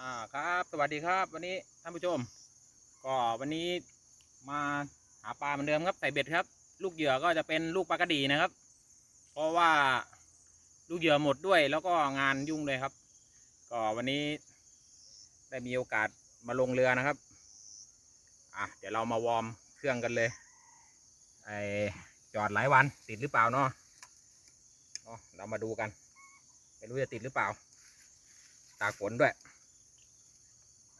อ่าครับสวัสดีครับ วันนี้ท่านผู้ชม ก็วันนี้มาหาปลาเหมือนเดิมครับใส่เบ็ดครับ ลูกเหยื่อก็จะเป็นลูกปลากระดีนะครับ เพราะว่าลูกเหยื่อหมดด้วย แล้วก็งานยุ่งเลยครับ ก็วันนี้ได้มีโอกาสมาลงเรือนะครับอะเดี๋ยวเรามาวอร์มเครื่องกันเลยไอจอดหลายวันติดหรือเปล่าเนาะเนาะเรามาดูกัน ไม่รู้จะติดหรือเปล่า ตากฝนด้วย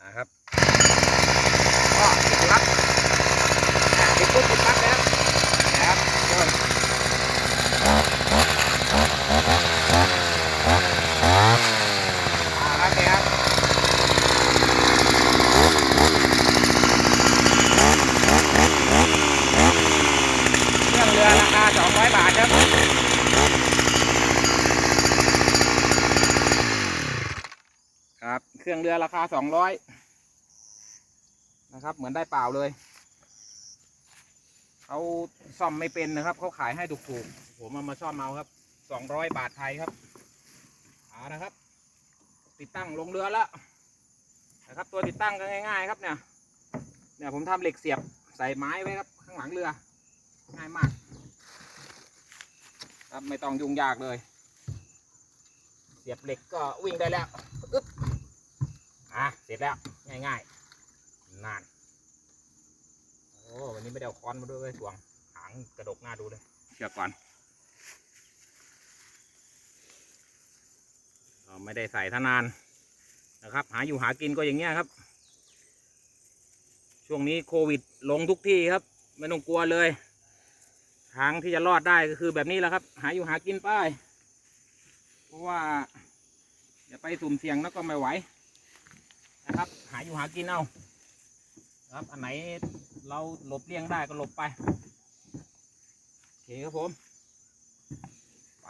นะครับก็ติดครับอะติดปุ๊บติดปั๊บเลยครับนะครับทุกคนอ่าครับเนี่ยครับเครื่องเรือราคา200 บาทครับ ครับเครื่องเรือราคา200นะครับ เหมือนได้เปล่าเลยเขาซ่อมไม่เป็นนะครับเขาขายให้ถูกๆผมเอามาซ่อมเอาครับ200บาทไทยครับเอานะครับ ติดตั้งลงเรือแล้วนะครับ ตัวติดตั้งก็ง่าย ๆ ครับเนี่ยเนี่ยผมทำเหล็กเสียบใส่ไม้ไว้ครับ ข้างหลังเรือ ง่ายมาก ครับไม่ต้องยุ่งยากเลย เสียบเหล็กก็วิ่งได้แล้วอึ๊บ อะเสร็จแล้วง่ายๆนานโอ้วันนี้ไม่ได้เอาค้อนมาด้วยเว้ยสวงหางกระดกหน้าดูเลยเชือกก่อนไม่ได้ใส่ท่านานนะครับ หาอยู่หากินก็อย่างเงี้ยครับ ช่วงนี้โควิดลงทุกที่ครับ ไม่ต้องกลัวเลย ทางที่จะรอดได้ก็คือแบบนี้แหละครับ หาอยู่หากินป้ายเพราะว่าอย่าไปสุ่มเสี่ยงแล้วก็ไม่ไหว นะครับ หาอยู่หากินเอาครับอันไหนเราหลบเลี่ยงได้ก็หลบไปโอเคครับผมไป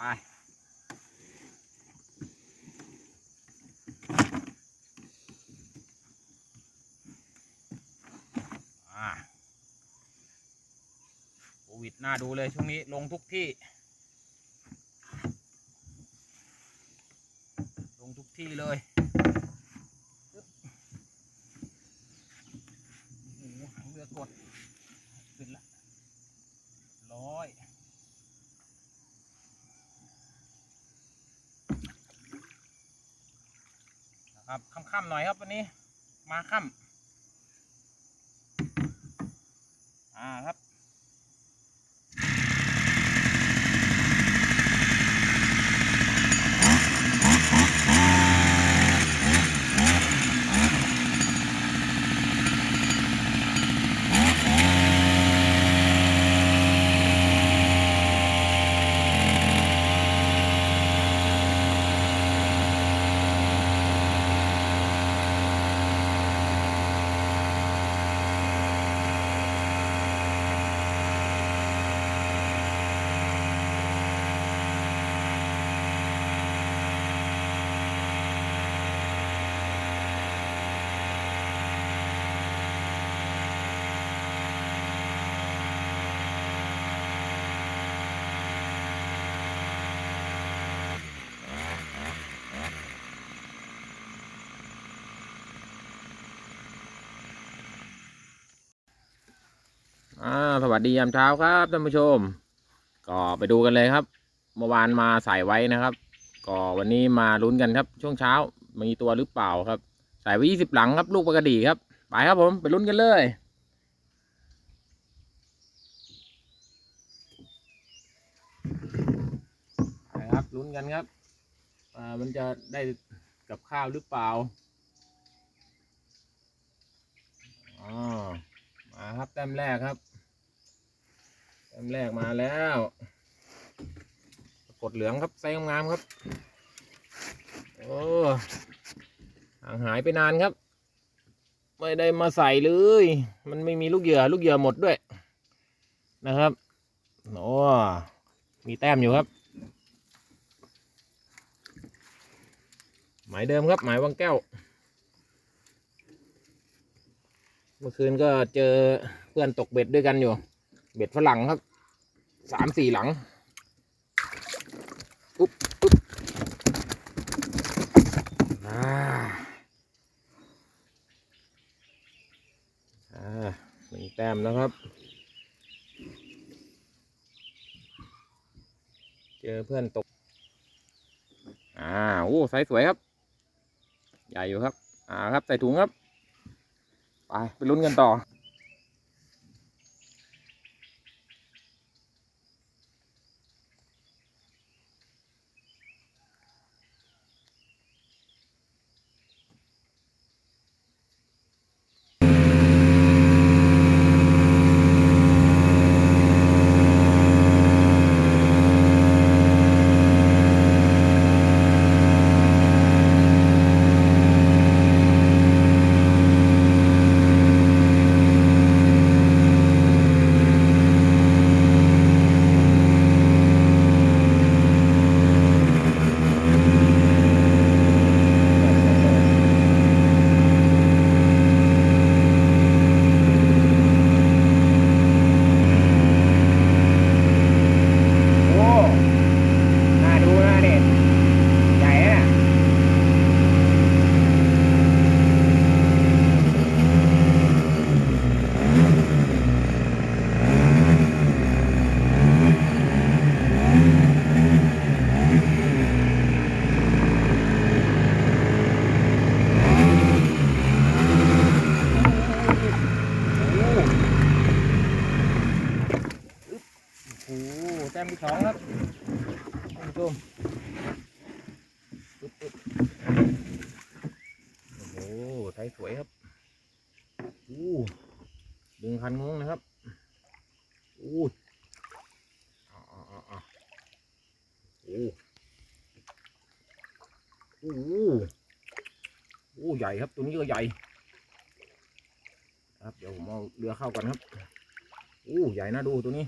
อ่าโควิดน่าดูเลยช่วงนี้ลงทุกที่ ลงทุกที่เลยปึ๊บโอ้โหหางเรือ กดขึ้นละร้อยนะครับค่ำๆหน่อยครับวันนี้มาค่ำอ่าครับ อ่าสวัสดียามเช้าครับท่านผู้ชม ก็ไปดูกันเลยครับ เมื่อวานมาใส่ไว้นะครับ ก็วันนี้มาลุ้นกันครับ ช่วงเช้ามีตัวหรือเปล่าครับ ใส่ไว้ยี่สิบหลังครับลูกปกระดีครับ ไปครับผมไปลุ้นกันเลย ไปครับลุ้นกันครับ อ่ามันจะได้กับข้าวหรือเปล่าอ๋อมาครับแต้มแรกครับ ต้มแรกมาแล้วกดเหลืองครับไซส์งามครับ โอ้ห่างหายไปนานครับ ไม่ได้มาใส่เลย มันไม่มีลูกเหยื่อลูกเหยื่อหมดด้วย นะครับโอ้มีแต้มอยู่ครับ หมายเดิมครับ หมายวังแก้ว เมื่อคืนก็เจอเพื่อนตกเบ็ดด้วยกันอยู่ เบ็ดฝรั่งครับสามสี่หลังอุ๊บอุ๊บอ่าอ่าหนึ่งแต้มนะครับ เจอเพื่อนตก อ่าโอ้ไซส์สวยครับ ใหญ่อยู่ครับ อ่าครับใส่ถุงครับ ไปไปลุ้นกันต่อ มที่สองครับท่านผู้ชมโอ้โหไทยสวยครับโอ้ดึงคันงงนะครับโอ้โหโอ้โหโอ้โหใหญ่ครับตัวนี้ก็ใหญ่ ครับเดี๋ยวผมเอาเรือเข้ากันครับโอ้ใหญ่นะดูตัวนี้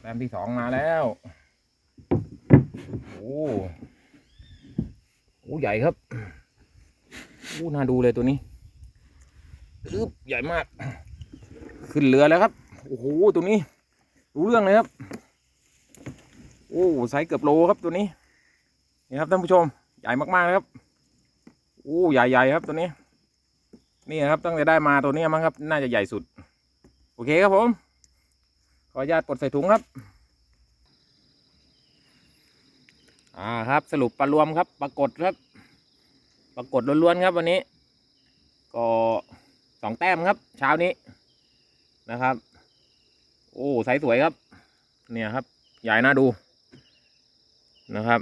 แต้มที่สองมาแล้ว โอ้โหใหญ่ครับโอ้น่าดูเลยตัวนี้อึ๊บใหญ่มาก ขึ้นเรือแล้วครับ โอ้โห ตัวนี้ รู้เรื่องเลยครับ โอ้ไซส์เกือบโลครับตัวนี้ นี่ครับท่านผู้ชม ใหญ่มากๆเลยครับ โอ้ใหญ่ๆครับตัวนี้ นี่ครับตั้งแต่ได้มาตัวนี้มั้งครับ น่าจะใหญ่สุด โอเคครับผม ขออนุญาตกดใส่ถุงครับ อ่าครับ สรุปปลารวมครับ ปรากฏครับ ปรากฏล้วนๆครับวันนี้ ก็สองแต้มครับ เช้านี้นะครับ โอ้ไซส์สวยครับ เนี่ยครับ ใหญ่น่าดูนะครับ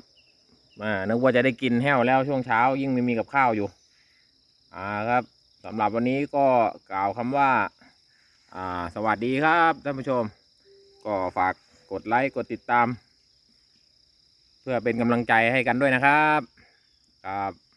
มานึกว่าจะได้กินแห้วแล้วช่วงเช้ายิ่งไม่มีกับข้าวอยู่ อ่าครับสำหรับวันนี้ก็กล่าวคำว่า อ่า สวัสดีครับท่านผู้ชม ก็ฝากกดไลค์กดติดตาม เพื่อเป็นกำลังใจให้กันด้วยนะครับครับ